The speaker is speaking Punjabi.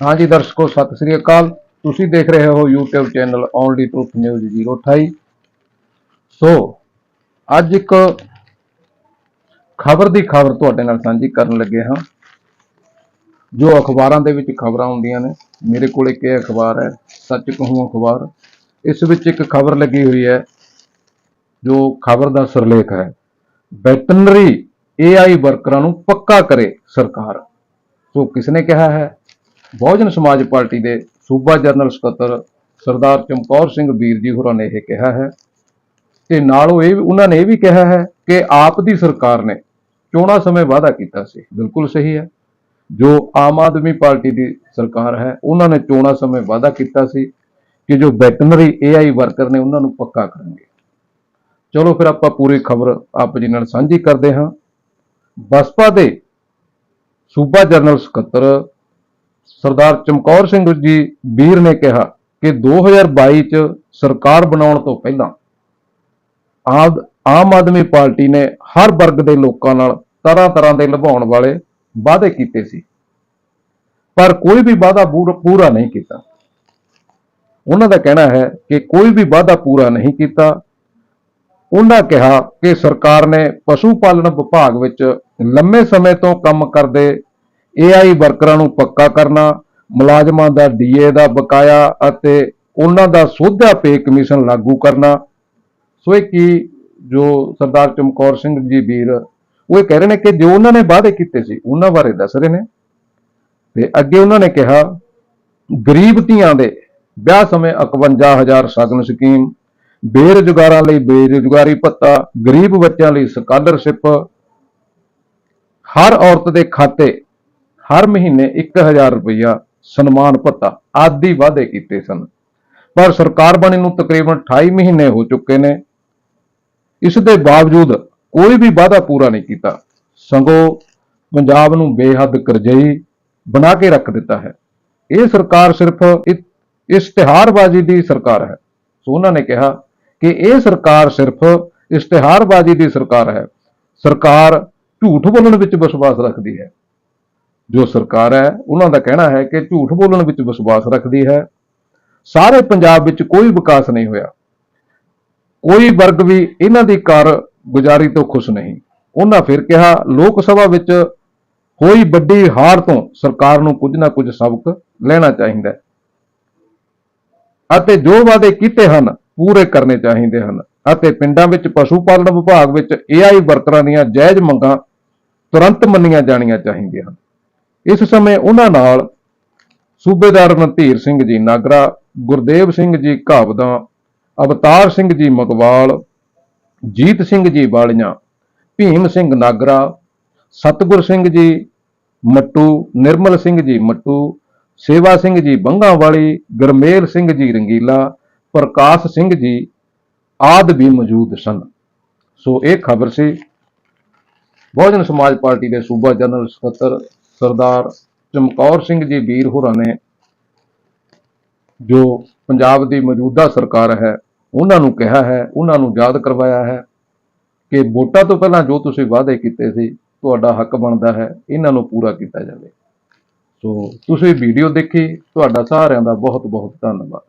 ਹਾਂਜੀ ਦਰਸ਼ਕੋ, ਸਤਿ ਸ੍ਰੀ ਅਕਾਲ। ਤੁਸੀਂ ਦੇਖ ਰਹੇ ਹੋ YouTube channel only truth news 028 so ਅੱਜ ਇੱਕ ਖਬਰ ਦੀ ਖਬਰ ਤੁਹਾਡੇ ਨਾਲ ਸਾਂਝੀ ਕਰਨ ਲੱਗੇ ਹਾਂ, ਜੋ ਅਖਬਾਰਾਂ ਦੇ ਵਿੱਚ ਖਬਰਾਂ ਆਉਂਦੀਆਂ ਨੇ। ਮੇਰੇ ਕੋਲ ਇੱਕ ਇਹ ਅਖਬਾਰ ਹੈ, ਸੱਚ ਕਹੂੰ ਅਖਬਾਰ। ਇਸ ਵਿੱਚ ਇੱਕ ਖਬਰ ਲੱਗੀ ਹੋਈ ਹੈ, ਜੋ ਖਬਰ ਦਾ ਸਿਰਲੇਖ ਹੈ। ਵੈਟਰਨਰੀ AI ਵਰਕਰਾਂ ਨੂੰ ਪੱਕਾ ਕਰੇ ਸਰਕਾਰ। ਸੋ ਕਿਸ ਨੇ ਕਿਹਾ ਹੈ? ਬਹੁਜਨ ਸਮਾਜ ਪਾਰਟੀ ਦੇ ਸੂਬਾ ਜਨਰਲ ਸਕੱਤਰ ਸਰਦਾਰ ਚਮਕੌਰ ਸਿੰਘ ਵੀਰ ਜੀ ਹੋਰਾਂ ਨੇ ਇਹ ਕਿਹਾ ਹੈ। ਤੇ ਨਾਲ ਉਹ ਇਹ ਵੀ- ਉਹਨਾਂ ਨੇ ਇਹ ਵੀ ਕਿਹਾ ਹੈ ਕਿ ਆਪ ਦੀ ਸਰਕਾਰ ਨੇ ਚੋਣਾਂ ਸਮੇਂ ਵਾਅਦਾ ਕੀਤਾ ਸੀ। ਬਿਲਕੁਲ ਸਹੀ ਹੈ। ਜੋ ਆਮ ਆਦਮੀ ਪਾਰਟੀ ਦੀ ਸਰਕਾਰ ਹੈ, ਉਹਨਾਂ ਨੇ ਚੋਣਾਂ ਸਮੇਂ ਵਾਅਦਾ ਕੀਤਾ ਸੀ ਕਿ ਜੋ ਵੈਟਰਨਰੀ AI ਵਰਕਰ ਨੇ ਉਹਨਾਂ ਨੂੰ ਪੱਕਾ ਕਰਨਗੇ ਚਲੋ ਫਿਰ ਆਪਾਂ ਪੂਰੀ ਖਬਰ ਆਪ ਜੀ ਨਾਲ ਸਾਂਝੀ ਕਰਦੇ ਹਾਂ। ਬਸਪਾ ਦੇ ਸੂਬਾ ਜਨਰਲ ਸਕੱਤਰ ਸਰਦਾਰ ਚਮਕੌਰ ਸਿੰਘ ਜੀ ਵੀਰ ਨੇ ਕਿਹਾ ਕਿ 2022 ਚ ਸਰਕਾਰ ਬਣਾਉਣ ਤੋਂ ਪਹਿਲਾਂ ਆਦ- ਆਮ ਆਦਮੀ ਪਾਰਟੀ ਨੇ ਹਰ ਵਰਗ ਦੇ ਲੋਕਾਂ ਨਾਲ ਤਰ੍ਹਾਂ ਤਰ੍ਹਾਂ ਦੇ ਲੁਭਾਉਣ ਵਾਲੇ ਵਾਅਦੇ ਕੀਤੇ ਸੀ। ਪਰ ਕੋਈ ਵੀ ਵਾਅਦਾ ਪੂਰਾ ਨਹੀਂ ਕੀਤਾ। ਉਹਨਾਂ ਦਾ ਕਹਿਣਾ ਹੈ ਕਿ ਕੋਈ ਵੀ ਵਾਅਦਾ ਪੂਰਾ ਨਹੀਂ ਕੀਤਾ। ਉਹਨਾਂ ਕਿਹਾ ਕਿ ਸਰਕਾਰ ਨੇ ਪਸ਼ੂ ਪਾਲਣ ਵਿਭਾਗ ਵਿੱਚ ਲੰਮੇ ਸਮੇਂ ਤੋਂ ਕੰਮ ਕਰਦੇ AI ਵਰਕਰਾਂ ਨੂੰ ਪੱਕਾ ਕਰਨਾ, ਮੁਲਾਜ਼ਮਾਂ ਦਾ ਡੀਏ ਦਾ ਬਕਾਇਆ ਅਤੇ ਉਹਨਾਂ ਦਾ ਸੋਧਿਆ ਪੇ ਕਮਿਸ਼ਨ ਲਾਗੂ ਕਰਨਾ। ਸੋ ਇਹ ਕੀ ਜੋ ਸਰਦਾਰ ਚਮਕੌਰ ਸਿੰਘ ਜੀ ਵੀਰ, ਉਹ ਇਹ ਕਹਿ ਰਹੇ ਨੇ ਕਿ ਜੋ ਉਹਨਾਂ ਨੇ ਵਾਅਦੇ ਕੀਤੇ ਸੀ, ਉਹਨਾਂ ਬਾਰੇ ਦੱਸ ਰਹੇ ਨੇ। ਤੇ ਅੱਗੇ ਉਹਨਾਂ ਨੇ ਕਿਹਾ, ਗਰੀਬ ਧੀਆਂ ਦੇ ਵਿਆਹ ਸਮੇਂ 51000 ਸ਼ਗਨ ਸਕੀਮ, ਬੇਰੁਜ਼ਗਾਰਾਂ ਲਈ ਬੇਰੁਜ਼ਗਾਰੀ ਭੱਤਾ, ਗਰੀਬ ਬੱਚਿਆਂ ਲਈ ਸਕਾਲਰਸ਼ਿਪ ਹਰ ਔਰਤ ਦੇ ਖਾਤੇ ਹਰ ਮਹੀਨੇ 1000 ਰੁਪਇਆ ਸਨਮਾਨ ਭੱਤਾ ਆਦਿ ਵਾਅਦੇ ਕੀਤੇ ਸਨ। ਪਰ ਸਰਕਾਰ ਬਣੇ ਨੂੰ ਤਕਰੀਬਨ 28 ਮਹੀਨੇ ਹੋ ਚੁੱਕੇ ਨੇ। ਇਸ ਦੇ ਬਾਵਜੂਦ ਕੋਈ ਵੀ ਵਾਅਦਾ ਪੂਰਾ ਨਹੀਂ ਕੀਤਾ। ਸਗੋਂ ਪੰਜਾਬ ਨੂੰ ਬੇਹੱਦ ਕਰਜ਼ਈ ਬਣਾ ਕੇ ਰੱਖ ਦਿੱਤਾ ਹੈ। ਇਹ ਸਰਕਾਰ ਸਿਰਫ ਇਸ਼ਤਿਹਾਰਬਾਜ਼ੀ ਦੀ ਸਰਕਾਰ ਹੈ। ਸੋ ਉਹਨਾਂ ਨੇ ਕਿਹਾ ਕਿ ਇਹ ਸਰਕਾਰ ਸਿਰਫ ਇਸ਼ਤਿਹਾਰਬਾਜ਼ੀ ਦੀ ਸਰਕਾਰ ਹੈ। ਸਰਕਾਰ ਝੂਠ ਬੋਲਣ ਵਿੱਚ ਵਿਸ਼ਵਾਸ ਰੱਖਦੀ ਹੈ। ਜੋ ਸਰਕਾਰ ਹੈ, ਉਹਨਾਂ ਦਾ ਕਹਿਣਾ ਹੈ ਕਿ ਝੂਠ ਬੋਲਣ ਵਿੱਚ ਵਿਸ਼ਵਾਸ ਰੱਖਦੀ ਹੈ। ਸਾਰੇ ਪੰਜਾਬ ਵਿੱਚ ਕੋਈ ਵਿਕਾਸ ਨਹੀਂ ਹੋਇਆ। ਕੋਈ ਵਰਗ ਵੀ ਇਹਨਾਂ ਦੀ ਕਾਰਗੁਜ਼ਾਰੀ ਤੋਂ ਖੁਸ਼ ਨਹੀਂ। ਉਹਨਾਂ ਫਿਰ ਕਿਹਾ, ਲੋਕ ਸਭਾ ਵਿੱਚ ਹੋਈ ਵੱਡੀ ਹਾਰ ਤੋਂ ਸਰਕਾਰ ਨੂੰ ਕੁਝ ਨਾ ਕੁਝ ਸਬਕ ਲੈਣਾ ਚਾਹੀਦਾ ਹੈ। ਅਤੇ ਜੋ ਵਾਅਦੇ ਕੀਤੇ ਹਨ, ਪੂਰੇ ਕਰਨੇ ਚਾਹੀਦੇ ਹਨ। ਅਤੇ ਪਿੰਡਾਂ ਵਿੱਚ ਪਸ਼ੂ ਪਾਲਣ ਵਿਭਾਗ ਵਿੱਚ AI ਵਰਕਰਾਂ ਦੀਆਂ ਜਾਇਜ਼ ਮੰਗਾਂ ਤੁਰੰਤ ਮੰਨੀਆਂ ਜਾਣੀਆਂ ਚਾਹੀਦੀਆਂ ਹਨ। ਇਸ ਸਮੇਂ ਉਹਨਾਂ ਨਾਲ ਸੂਬੇਦਾਰ ਰਣਧੀਰ ਸਿੰਘ ਜੀ ਨਾਗਰਾ, ਗੁਰਦੇਵ ਸਿੰਘ ਜੀ ਘਾਬਦਾ ਅਵਤਾਰ ਸਿੰਘ ਜੀ ਮਗਵਾਲ ਜੀਤ ਸਿੰਘ ਜੀ ਵਾਲੀਆਂ, ਭੀਮ ਸਿੰਘ ਨਾਗਰਾ, ਸਤਗੁਰ ਸਿੰਘ ਜੀ ਮੱਟੂ, ਨਿਰਮਲ ਸਿੰਘ ਜੀ ਮੱਟੂ, ਸੇਵਾ ਸਿੰਘ ਜੀ ਬੰਗਾ ਵਾਲੀ ਗਰਮੇਲ ਸਿੰਘ ਜੀ ਰੰਗੀਲਾ, ਪ੍ਰਕਾਸ਼ ਸਿੰਘ ਜੀ ਆਦ ਵੀ ਮੌਜੂਦ ਸਨ। ਸੋ ਇਹ ਖਬਰ ਸੀ। ਬਹੁਜਨ ਸਮਾਜ ਪਾਰਟੀ ਦੇ ਸੂਬਾ ਜਨਰਲ ਸਕੱਤਰ ਸਰਦਾਰ ਚਮਕੌਰ ਸਿੰਘ ਜੀ ਵੀਰ ਹੋਰਾਂ ਨੇ ਜੋ ਪੰਜਾਬ ਦੀ ਮੌਜੂਦਾ ਸਰਕਾਰ ਹੈ, ਉਹਨਾਂ ਨੂੰ ਕਿਹਾ ਹੈ, ਉਹਨਾਂ ਨੂੰ ਯਾਦ ਕਰਵਾਇਆ ਹੈ ਕਿ ਵੋਟਾਂ ਤੋਂ ਪਹਿਲਾਂ ਜੋ ਤੁਸੀਂ ਵਾਅਦੇ ਕੀਤੇ ਸੀ, ਤੁਹਾਡਾ ਹੱਕ ਬਣਦਾ ਹੈ, ਇਹਨਾਂ ਨੂੰ ਪੂਰਾ ਕੀਤਾ ਜਾਵੇ। ਸੋ ਤੁਸੀਂ ਵੀਡੀਓ ਦੇਖੀ, ਤੁਹਾਡਾ ਸਾਰਿਆਂ ਦਾ ਬਹੁਤ ਬਹੁਤ ਧੰਨਵਾਦ।